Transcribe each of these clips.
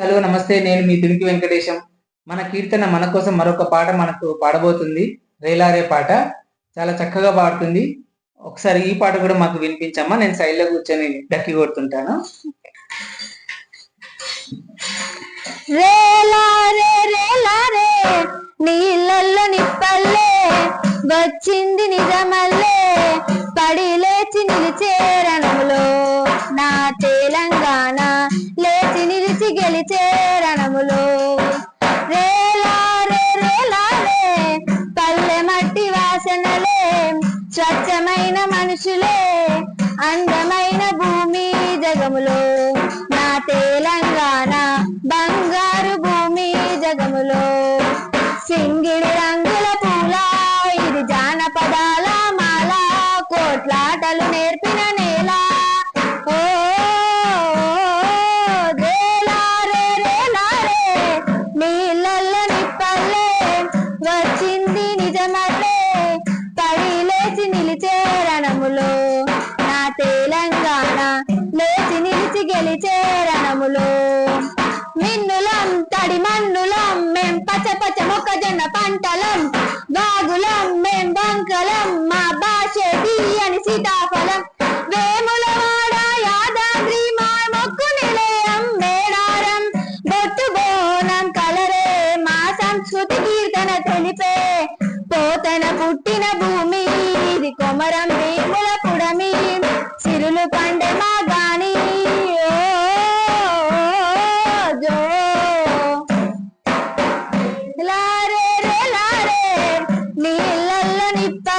Hello నమస్తే. నేను మీ దునికి వెంకటేశం. మన కీర్తన మన కోసం మరొక పాట మనకు పాడబోతుంది. రేలారే పాట. చాలా చక్కగా పాడుతుంది. ఒకసారి ఈ పాట కూడా మాకు వినిపించమ్మా. నేను సైడ్లో కూర్చొని డక్కి కొడుతుంటాను. రేలారే రే నీళ్ళల్లో నిప్పల్లే వచ్చింది నిజమల్లే. లేచి గెలిచే రణములో రేలా రే రేలా రే పల్లె మట్టి వాసనలే స్వచ్ఛమైన మనుషులే అందమైన భూమి జగములో. నా తెలంగాణ బంగారు భూమి జగములో. సింగిడి రంగుల పూల ఇది జానపదాల మాల కోట్లాటలు తల్లి గెలిచే మిన్నులం తడి మన్నులం మేం పచ్చ పచ్చ మొక్కజొన్న పంటలం. వాగులం మేం బంకలం మా భాష తీయని సీతాఫలం. వేములవాడ యాదాద్రి మా మొక్కు నిలయం మేడారం బొట్టు బోనం కలరే మా సంస్కృతి కీర్తన తెలిపే పోతన పుట్టి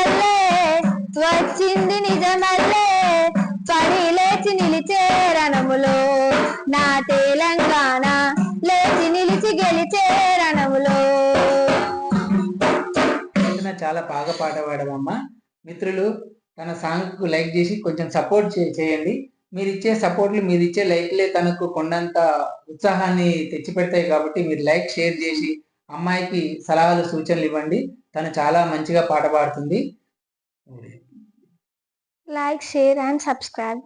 నిప్పల్లే వచ్చింది నిజమల్లే పడి లేచి నిలిచే రణములో. నా తెలంగాణ లేచి నిలిచి గెలిచే రణములో. చాలా బాగా పాట పాడమమ్మా మిత్రులు తన సాంగ్కు లైక్ చేసి కొంచెం సపోర్ట్ చేయండి. మీరు ఇచ్చే సపోర్ట్లు మీరు ఇచ్చే లైక్లే తనకు కొండంత ఉత్సాహాన్ని తెచ్చిపెడతాయి కాబట్టి మీరు లైక్ షేర్ చేసి అమ్మాయికి సలహాలు సూచనలు ఇవ్వండి. తను చాలా మంచిగా పాట పాడుతుంది. Like share and subscribe